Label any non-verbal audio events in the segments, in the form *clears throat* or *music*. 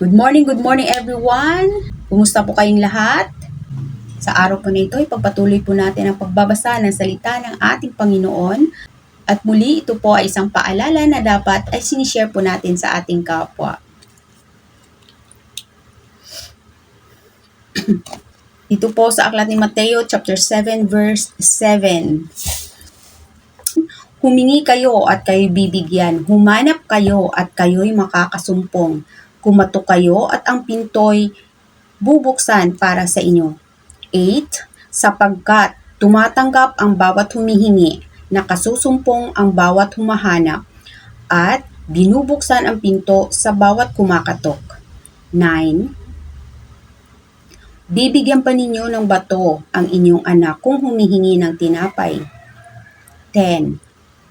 Good morning, good morning everyone. Kumusta po kayong lahat? Sa araw po na ito, ipagpatuloy po natin ang pagbabasa ng salita ng ating Panginoon. At muli, ito po ay isang paalala na dapat ay sinishare po natin sa ating kapwa. *clears throat* Dito po sa aklat ni Mateo chapter 7 verse 7. Humingi kayo at kayo'y bibigyan. Humanap kayo at kayo'y makakasumpong. Kumatok kayo at ang pinto'y bubuksan para sa inyo. 8. Sapagkat tumatanggap ang bawat humihingi, nakasusumpong ang bawat humahanap, at binubuksan ang pinto sa bawat kumakatok. 9. Bibigyan pa ninyo ng bato ang inyong anak kung humihingi ng tinapay. 10.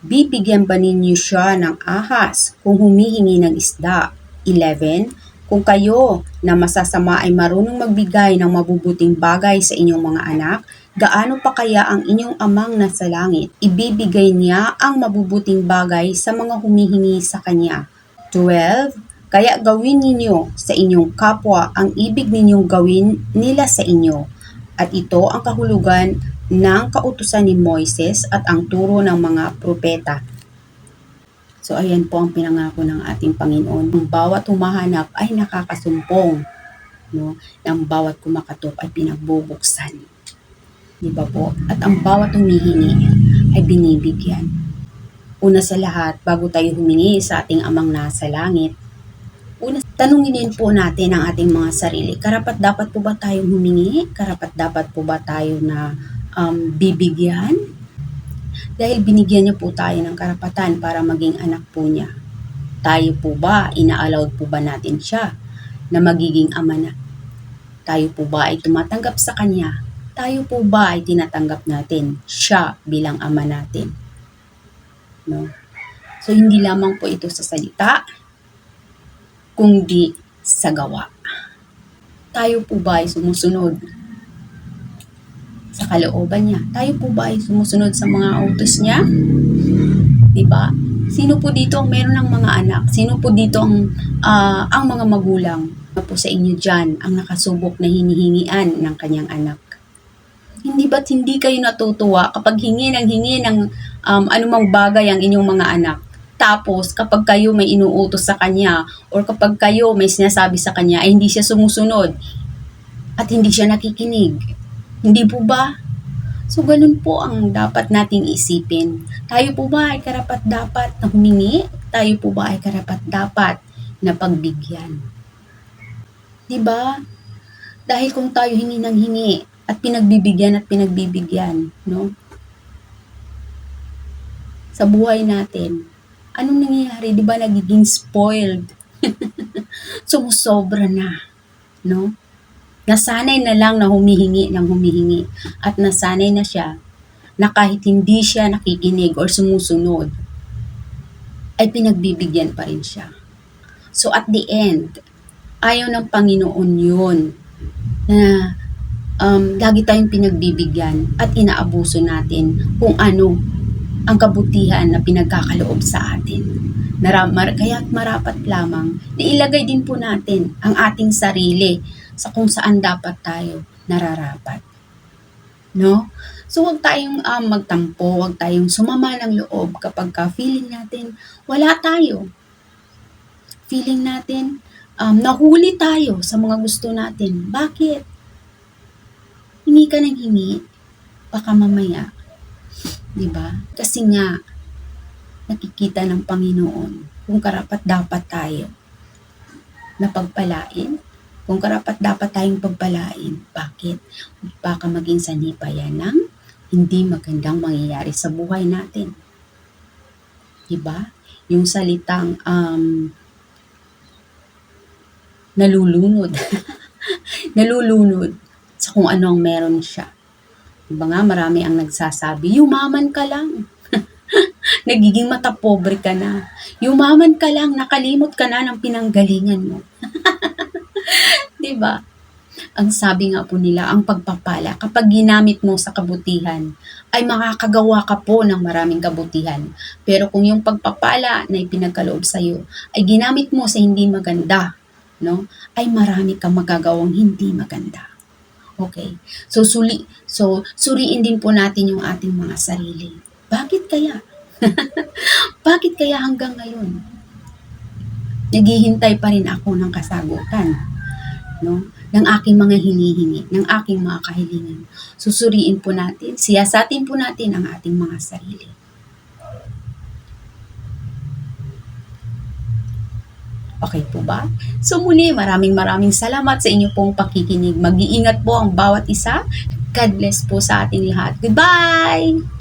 Bibigyan ba ninyo siya ng ahas kung humihingi ng isda? 11. Kung kayo na masasama ay marunong magbigay ng mabubuting bagay sa inyong mga anak, gaano pa kaya ang inyong amang nasa langit? Ibibigay niya ang mabubuting bagay sa mga humihingi sa kanya. 12. Kaya gawin ninyo sa inyong kapwa ang ibig ninyong gawin nila sa inyo. At ito ang kahulugan ng kautusan ni Moises at ang turo ng mga propeta. So ayan po ang pinangako ng ating Panginoon. Ang bawat humahanap ay nakakasumpong. No? Ang bawat kumakatok ay pinagbubuksan. Di ba po? At ang bawat humihingi ay binibigyan. Una sa lahat, bago tayo humingi sa ating amang nasa langit, una, tanungin din po natin ang ating mga sarili. Karapat dapat po ba tayong humingi? Karapat dapat po ba tayo na um, bibigyan? Dahil binigyan niya po tayo ng karapatan para maging anak po niya. Tayo po ba, ina-allowed po ba natin siya na magiging ama na? Tayo po ba ay tumatanggap sa kanya? Tayo po ba ay tinatanggap natin siya bilang ama natin? No? So, hindi lamang po ito sa salita, kundi sa gawa. Tayo po ba ay sumusunod sa kalooban niya? Tayo po ba ay sumusunod sa mga utos niya? 'Di ba? Sino po dito ang meron ng mga anak? Sino po dito ang ah, ang mga magulang? Ano po sa inyo diyan ang nakasubok na hinihingian ng kanyang anak? Hindi ba't hindi kayo natutuwa kapag hingi ng hingi ng um, anumang bagay ang inyong mga anak? Tapos, kapag kayo may inuutos sa kanya or kapag kayo may sinasabi sa kanya ay hindi siya sumusunod at hindi siya nakikinig. Hindi po ba? So, ganun po ang dapat nating isipin. Tayo po ba ay karapat-dapat na humingi? Tayo po ba ay karapat-dapat na pagbigyan? Di ba? Dahil kung tayo hingi ng hingi at pinagbibigyan at pinagbibigyan, no? Sa buhay natin, anong nangyayari? Di ba nagiging spoiled? *laughs* Sumusobra na, no? Nasanay na lang na humihingi ng humihingi at nasanay na siya na kahit hindi siya nakikinig or sumusunod, ay pinagbibigyan pa rin siya. So at the end, ayaw ng Panginoon yun na um, lagi tayong pinagbibigyan at inaabuso natin kung ano ang kabutihan na pinagkakaloob sa atin. Naramar, kaya marapat lamang na ilagay din po natin ang ating sarili sa kung saan dapat tayo nararapat. No? So, huwag tayong um, magtampo, huwag tayong sumama ng loob kapag ka feeling natin wala tayo. Feeling natin um, nahuli tayo sa mga gusto natin. Bakit? Hingi ka ng hingi, baka mamaya. Ba? Kasi nga, nakikita ng Panginoon kung karapat dapat tayo na pagpalain. Kung karapat dapat tayong pagpalain. Bakit? Baka maging sanipa yan ng hindi magandang mangyayari sa buhay natin. Diba? Yung salitang um, nalulunod. *laughs* nalulunod sa kung ano ang meron siya. Diba nga, marami ang nagsasabi, yumaman ka lang. *laughs* Nagiging matapobre ka na. Yumaman ka lang, nakalimot ka na ng pinanggalingan mo. 'Di ba? Ang sabi nga po nila, ang pagpapala, kapag ginamit mo sa kabutihan, ay makakagawa ka po ng maraming kabutihan. Pero kung yung pagpapala na ipinagkaloob sa iyo ay ginamit mo sa hindi maganda, no, ay marami kang magagawang hindi maganda. Okay? So, suli, so, suriin din po natin yung ating mga sarili. Bakit kaya? *laughs* Bakit kaya hanggang ngayon? Naghihintay pa rin ako ng kasagutan. No? ng aking mga hinihingi, ng aking mga kahilingan. Susuriin po natin, siyasatin po natin ang ating mga sarili. Okay po ba? So muli, maraming maraming salamat sa inyo pong pakikinig. Mag-iingat po ang bawat isa. God bless po sa ating lahat. Goodbye!